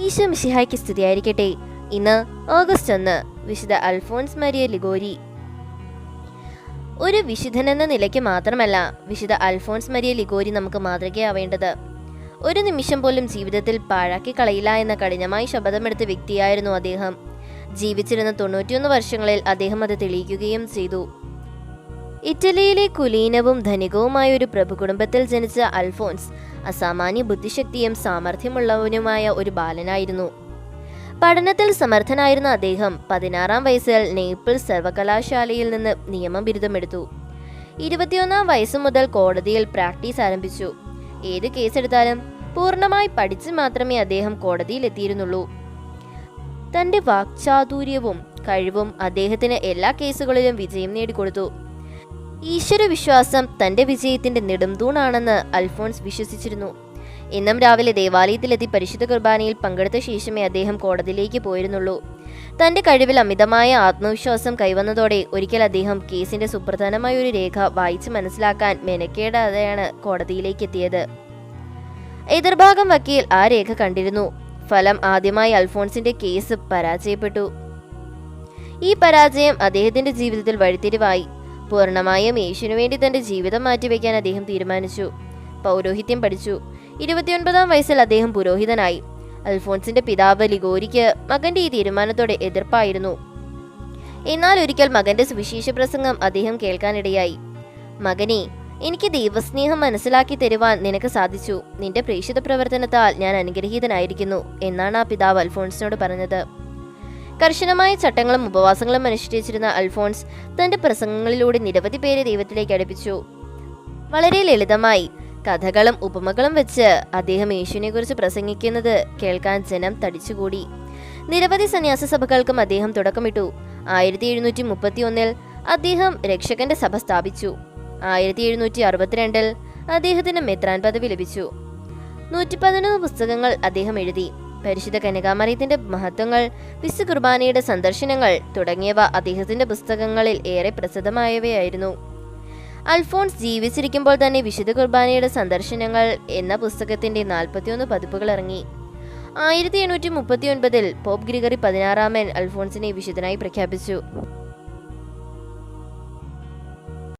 ഈശോ മിശിഹായ്ക്ക് സ്തുതിയായിരിക്കട്ടെ. ഇന്ന് ഓഗസ്റ്റ് ഒന്ന് വിശുദ്ധ അൽഫോൺസ് മരിയ ലിഗോരി. ഒരു വിശുദ്ധനെന്ന നിലയ്ക്ക് മാത്രമല്ല വിശുദ്ധ അൽഫോൺസ് മരിയ ലിഗോരി നമുക്ക് മാതൃകയാവേണ്ടത്. ഒരു നിമിഷം പോലും ജീവിതത്തിൽ പാഴാക്കി കളയില്ല എന്ന കഠിനമായി ശപഥമെടുത്ത വ്യക്തിയായിരുന്നു അദ്ദേഹം. ജീവിച്ചിരുന്ന തൊണ്ണൂറ്റിയൊന്ന് വർഷങ്ങളിൽ അദ്ദേഹം അത് തെളിയിക്കുകയും ചെയ്തു. ഇറ്റലിയിലെ കുലീനവും ധനികവുമായ ഒരു പ്രഭുകുടുംബത്തിൽ ജനിച്ച അൽഫോൺസ് അസാമാന്യ ബുദ്ധിശക്തിയും സാമർഥ്യമുള്ളവനുമായ ഒരു ബാലനായിരുന്നു. പഠനത്തിൽ സമർത്ഥനായിരുന്ന അദ്ദേഹം പതിനാറാം വയസ്സിൽ നേപ്പിൾ സർവകലാശാലയിൽ നിന്ന് നിയമം ബിരുദമെടുത്തു. ഇരുപത്തിയൊന്നാം വയസ്സ് മുതൽ കോടതിയിൽ പ്രാക്ടീസ് ആരംഭിച്ചു. ഏത് കേസെടുത്താലും പൂർണമായി പഠിച്ച് മാത്രമേ അദ്ദേഹം കോടതിയിൽ എത്തിയിരുന്നുള്ളൂ തന്റെ വാക്ചാതുര്യവും കഴിവും അദ്ദേഹത്തിന് എല്ലാ കേസുകളിലും വിജയം നേടിക്കൊടുത്തു. ഈശ്വരവിശ്വാസം തന്റെ വിജയത്തിന്റെ നെടുംതൂണാണെന്ന് അൽഫോൺസ് വിശ്വസിച്ചിരുന്നു. ഇന്നും രാവിലെ ദേവാലയത്തിലെത്തി പരിശുദ്ധ കുർബാനയിൽ പങ്കെടുത്ത ശേഷമേ അദ്ദേഹം കോടതിയിലേക്ക് പോയിരുന്നുള്ളൂ. തന്റെ കഴിവിൽ അമിതമായ ആത്മവിശ്വാസം കൈവന്നതോടെ ഒരിക്കൽ അദ്ദേഹം കേസിന്റെ സുപ്രധാനമായ ഒരു രേഖ വായിച്ച് മനസ്സിലാക്കാൻ മെനക്കേടാതെയാണ് കോടതിയിലേക്ക് എത്തിയത്. എതിർഭാഗം വക്കീൽ ആ രേഖ കണ്ടിരുന്നു. ഫലം ആദ്യമായി അൽഫോൺസിന്റെ കേസ് പരാജയപ്പെട്ടു. ഈ പരാജയം അദ്ദേഹത്തിന്റെ ജീവിതത്തിൽ വഴിത്തിരിവായി. പൂർണമായും യേശുവിനു വേണ്ടി തന്റെ ജീവിതം മാറ്റിവെക്കാൻ അദ്ദേഹം തീരുമാനിച്ചു. പൗരോഹിത്യം പഠിച്ചു. ഇരുപത്തിയൊൻപതാം വയസ്സിൽ അദ്ദേഹം പുരോഹിതനായി. അൽഫോൺസിന്റെ പിതാവ് ലിഗോരിക്ക് മകന്റെ ഈ തീരുമാനത്തോടെ എതിർപ്പായിരുന്നു. എന്നാൽ ഒരിക്കൽ മകന്റെ സുവിശേഷ പ്രസംഗം അദ്ദേഹം കേൾക്കാനിടയായി. മകനെ എനിക്ക് ദൈവസ്നേഹം മനസ്സിലാക്കി തരുവാൻ നിനക്ക് സാധിച്ചു. നിന്റെ പ്രേക്ഷിത പ്രവർത്തനത്താൽ ഞാൻ അനുഗ്രഹീതനായിരിക്കുന്നു എന്നാണ് ആ പിതാവ് അൽഫോൺസിനോട് പറഞ്ഞത്. കർശനമായ ചട്ടങ്ങളും ഉപവാസങ്ങളും അനുഷ്ഠിച്ചിരുന്ന അൽഫോൺസ് തന്റെ പ്രസംഗങ്ങളിലൂടെ നിരവധി പേരെ ദൈവത്തിലേക്ക് അടുപ്പിച്ചു. വളരെ ലളിതമായി കഥകളും ഉപമകളും വെച്ച് അദ്ദേഹം യേശുവിനെ കുറിച്ച് പ്രസംഗിക്കുന്നത് കേൾക്കാൻ ജനം തടിച്ചുകൂടി. നിരവധി സന്യാസ സഭകൾക്കും അദ്ദേഹം തുടക്കമിട്ടു. ആയിരത്തി എഴുന്നൂറ്റി മുപ്പത്തി ഒന്നിൽ അദ്ദേഹം രക്ഷകന്റെ സഭ സ്ഥാപിച്ചു. ആയിരത്തി എഴുന്നൂറ്റി അറുപത്തിരണ്ടിൽ അദ്ദേഹത്തിന് മെത്രാൻ പദവി ലഭിച്ചു. നൂറ്റി പതിനൊന്ന് പുസ്തകങ്ങൾ അദ്ദേഹം എഴുതി. പരിശുദ്ധ കനകാമറിയത്തിന്റെ മഹത്വങ്ങൾ വിശു കുർബാനയുടെ സന്ദർശനങ്ങൾ തുടങ്ങിയവ അദ്ദേഹത്തിന്റെ പുസ്തകങ്ങളിൽ ഏറെ പ്രസിദ്ധമായവയായിരുന്നു. അൽഫോൺസ് ജീവിച്ചിരിക്കുമ്പോൾ തന്നെ വിശുദ്ധ കുർബാനയുടെ സന്ദർശനങ്ങൾ എന്ന പുസ്തകത്തിന്റെ നാൽപ്പത്തിയൊന്ന് പതിപ്പുകൾ ഇറങ്ങി. ആയിരത്തി എണ്ണൂറ്റി മുപ്പത്തി ഒൻപതിൽ പോപ്പ് ഗ്രിഗറി പതിനാറാമൻ അൽഫോൺസിനെ വിശുദ്ധനായി പ്രഖ്യാപിച്ചു.